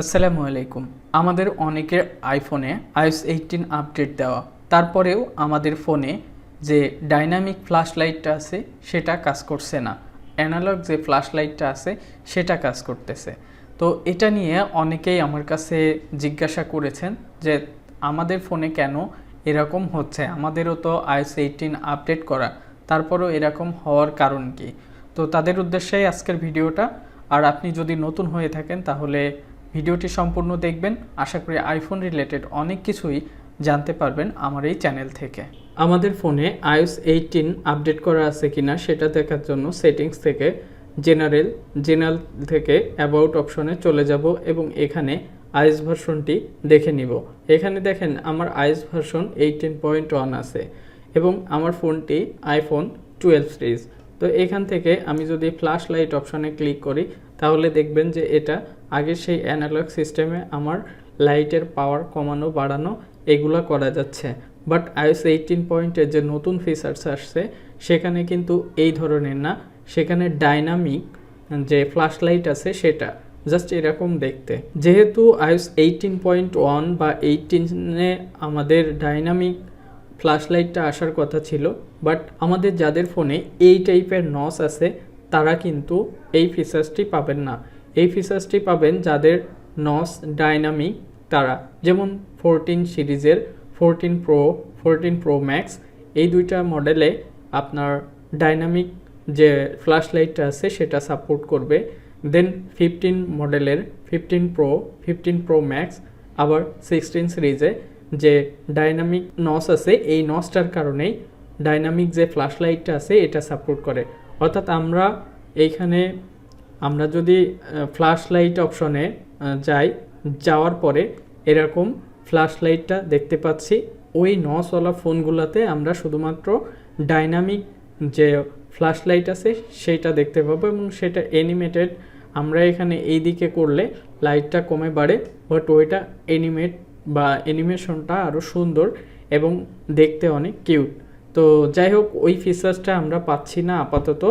আসসালামু আলাইকুম। আমাদের অনেকের আইফোনে আইএস এইটিন আপডেট দেওয়া। তারপরেও আমাদের ফোনে যে ডাইনামিক ফ্ল্যাশ লাইটটা আছে, সেটা কাজ করছে না। অ্যানালগ যে ফ্ল্যাশ লাইটটা আছে, সেটা কাজ করতেছে। তো এটা নিয়ে অনেকেই আমার কাছে জিজ্ঞাসা করেছেন যে, আমাদের ফোনে কেন এরকম হচ্ছে? আমাদেরও তো আইএস এইটিন আপডেট করা। তারপরও এরকম হওয়ার কারণ কি? তো তাদের উদ্দেশ্যেই আজকের ভিডিওটা। আর আপনি যদি নতুন হয়ে থাকেন, তাহলে ভিডিওটি সম্পূর্ণ দেখবেন। আশা করি আইফোন রিলেটেড অনেক কিছুই জানতে পারবেন আমার এই চ্যানেল থেকে। আমাদের ফোনে iOS এইটিন আপডেট করা আছে কিনা সেটা দেখার জন্য সেটিংস থেকে জেনারেল জেনারেল থেকে অ্যাবাউট অপশনে চলে যাব এবং এখানে আইএস ভার্সনটি দেখে নিব। এখানে দেখেন আমার iOS version eighteen point one আছে এবং আমার ফোনটি আইফোন টুয়েলভ সিরিজ তো এখান থেকে আমি যদি ফ্ল্যাশ লাইট অপশানে ক্লিক করি তাহলে দেখবেন যে এটা আগে সেই অ্যানালগ সিস্টেমে আমার লাইটের পাওয়ার কমানো, বাড়ানো, এগুলো করা যাচ্ছে। বাট আইএস এইটিন পয়েন্টের যে নতুন ফিচার্স আসছে, সেখানে কিন্তু এই ধরনের না, সেখানে ডাইনামিক যে ফ্ল্যাশ লাইট আছে সেটা জাস্ট এরকম দেখতে। যেহেতু আইএস এইটিন পয়েন্ট ওয়ান বা এইটিনে আমাদের ডাইনামিক ফ্ল্যাশ লাইটটা আসার কথা ছিল বাট আমাদের যাদের ফোনে এই টাইপের নস আছে তারা কিন্তু এই ফিচার্সটি পাবেন না। এই ফিচার্সটি পাবেন যাদের নস ডাইনামিক তারা। যেমন ফোরটিন সিরিজের fourteen pro fourteen pro max এই দুইটা মডেলে আপনার ডাইনামিক যে ফ্ল্যাশ লাইটটা আছে সেটা সাপোর্ট করবে। দেন ফিফটিন মডেলের fifteen pro fifteen pro max আবার সিক্সটিন সিরিজে যে ডাইনামিক নস আছে, এই নসটার কারণেই ডাইনামিক যে ফ্ল্যাশ লাইটটা আছে, এটা সাপোর্ট করে। অর্থাৎ আমরা এইখানে, আমরা যদি ফ্ল্যাশ লাইট অপশনে যাই, যাওয়ার পরে এরকম ফ্ল্যাশ লাইটটা দেখতে পাচ্ছি। ওই নসওয়ালা ফোনগুলোতে আমরা শুধুমাত্র ডাইনামিক যে ফ্ল্যাশ লাইট আছে সেইটা দেখতে পাবো এবং সেটা অ্যানিমেটেড আমরা এখানে এই দিকে করলে লাইটটা কমে বাড়ে বাট ওইটা অ্যানিমেট বা অ্যানিমেশনটা আরও সুন্দর এবং দেখতে অনেক কিউট তো যাই হোক, ওই ফিচার্সটা আমরা পাচ্ছি না আপাতত।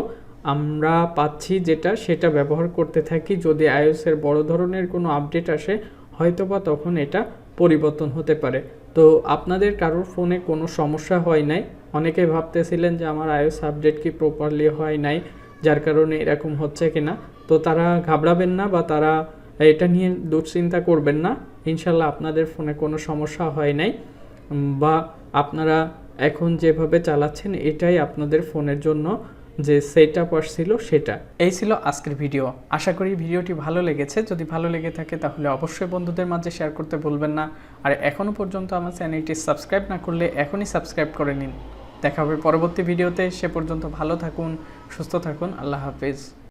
আমরা পাচ্ছি যেটা, সেটা ব্যবহার করতে থাকি। যদি আইওসের বড় ধরনের কোনো আপডেট আসে হয়তো বা তখন এটা পরিবর্তন হতে পারে। তো আপনাদের কারোর ফোনে কোনো সমস্যা হয় নাই? অনেকে ভাবতেছিলেন যে আমার আইওস আপডেট কি প্রপারলি হয় নাই, যার কারণে এরকম হচ্ছে কিনা। তো তারা ঘাবড়াবেন না বা তারা এটা নিয়ে দুশ্চিন্তা করবেন না। ইনশাল্লাহ আপনাদের ফোনে কোনো সমস্যা হয় নাই। বা আপনারা এখন যেভাবে চালাচ্ছেন, এটাই আপনাদের ফোনের জন্য যে সেট আপ আসছিল, সেটা। এই ছিল আজকের ভিডিও। আশা করি ভিডিওটি ভালো লেগেছে। যদি ভালো লেগে থাকে, তাহলে অবশ্যই বন্ধুদের মাঝে শেয়ার করতে ভুলবেন না। আর এখনও পর্যন্ত আমার চ্যানেলটি সাবস্ক্রাইব না করলে এখনই সাবস্ক্রাইব করে নিন। দেখা হবে পরবর্তী ভিডিওতে। সে পর্যন্ত ভালো থাকুন, সুস্থ থাকুন। আল্লাহ হাফিজ।